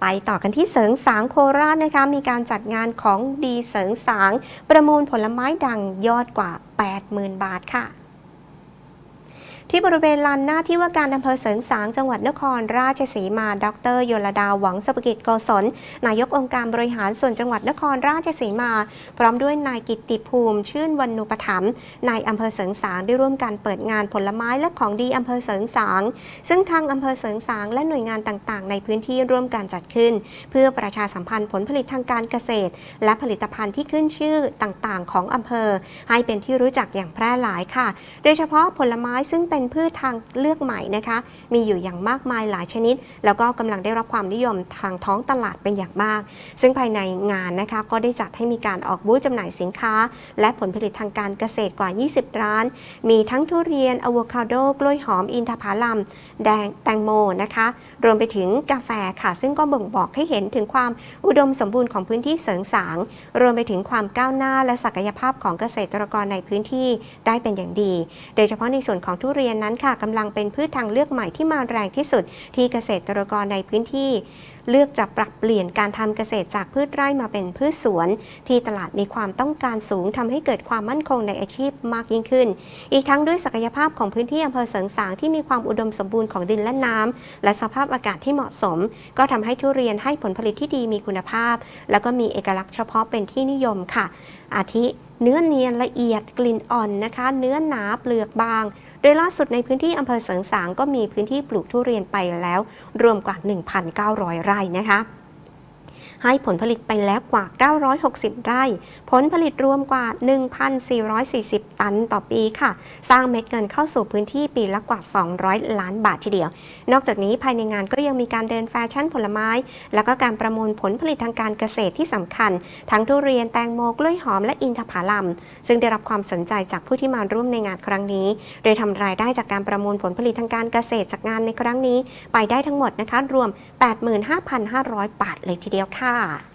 ไปต่อกันที่เสริงสางโคราชนะคะ มีการจัดงานของดีเสริงสาง ประมูลผลไม้ดังยอดกว่า 80,000 บาทค่ะ ที่บริเวณลานหน้าที่ว่าการอำเภอเสริงสาง จังหวัดนครราชสีมา ดรโยลดาหวังสุภกิจโกศลนายกองค์การบริหารส่วนจังหวัดนครราชสีมา พร้อมด้วยนายกิตติภูมิ ชื่นวรรณุปถัมภ์นายอำเภอเสริงสางได้ร่วมกันเปิดงานผลไม้และของดีอำเภอเสริงสาง ซึ่งทางอำเภอเสริงสางและหน่วยงานต่างๆ ในพื้นที่ร่วมกันจัดขึ้น เพื่อประชาสัมพันธ์ผลผลิตทางการเกษตร และผลิตภัณฑ์ที่ขึ้นชื่อต่างๆ ของอำเภอ ให้เป็นที่รู้จักอย่างแพร่หลายค่ะ โดยเฉพาะผลไม้ซึ่งเป็นพืชทางเลือกใหม่นะคะ มีอยู่อย่างมากมายหลายชนิด แล้วก็กำลังได้รับความนิยมทางท้องตลาดเป็นอย่างมาก ซึ่งภายในงานนะคะก็ได้จัดให้มีการออกบูธจำหน่ายสินค้า และผลผลิตทางการเกษตรกว่า 20 ร้าน มีทั้งทุเรียนอะโวคาโด กล้วยหอม อินทผลัม แดงแตงโมนะคะ รวมไปถึงกาแฟค่ะ ซึ่งก็บ่งบอกให้เห็นถึงความอุดมสมบูรณ์ของพื้นที่เสริงสาง รวมไปถึงความก้าวหน้าและศักยภาพของเกษตรกรในพื้นที่ได้เป็นอย่างดี โดยเฉพาะในส่วนของทุเรียนนั้นค่ะกำลังเป็นพืชทางเลือกใหม่ที่มาแรงที่สุด ที่เกษตรกรในพื้นที่ เลือกจะปรับเปลี่ยนการทำเกษตรจากพืชไร่มาเป็นพืชสวน ที่ตลาดมีความต้องการสูงทำให้เกิดความมั่นคงในอาชีพมากยิ่งขึ้น อีกทั้งด้วยศักยภาพของพื้นที่อำเภอเสริงสางที่มีความอุดมสมบูรณ์ของดินและน้ำและสภาพอากาศที่เหมาะสม ก็ทำให้ทุเรียนให้ผลผลิตที่ดีมีคุณภาพ แล้วก็มีเอกลักษณ์เฉพาะเป็นที่นิยมค่ะ อาทิเนื้อเนียนละเอียดกลิ่นอ่อนนะคะ เนื้อหนาเปลือกบาง โดยล่าสุดในพื้นที่อำเภอเสริงสางก็มีพื้นที่ปลูกทุเรียนไปแล้ว รวมกว่า 1,900 ไร่นะคะ ให้ผลผลิตไปแล้วกว่า 960 ไร่ ผลผลิตรวมกว่า 1,440 ตันต่อปีค่ะ สร้างเม็ดเงินเข้าสู่พื้นที่ปีละกว่า 200 ล้านบาททีเดียว นอกจากนี้ภายในงานก็ยังมีการเดินแฟชั่นผลไม้ แล้วก็การประมูลผลผลิตทางการเกษตรที่สำคัญ ทั้งทุเรียนแตงโมกล้วยหอมและอินทผลัม ซึ่งได้รับความสนใจจากผู้ที่มาร่วมในงานครั้งนี้ โดยทำรายได้จากการประมูลผลผลิตทางการเกษตรจากงานในครั้งนี้ ไปได้ทั้งหมดนะคะรวม 85,500 บาทเลยทีเดียวค่ะค่ะ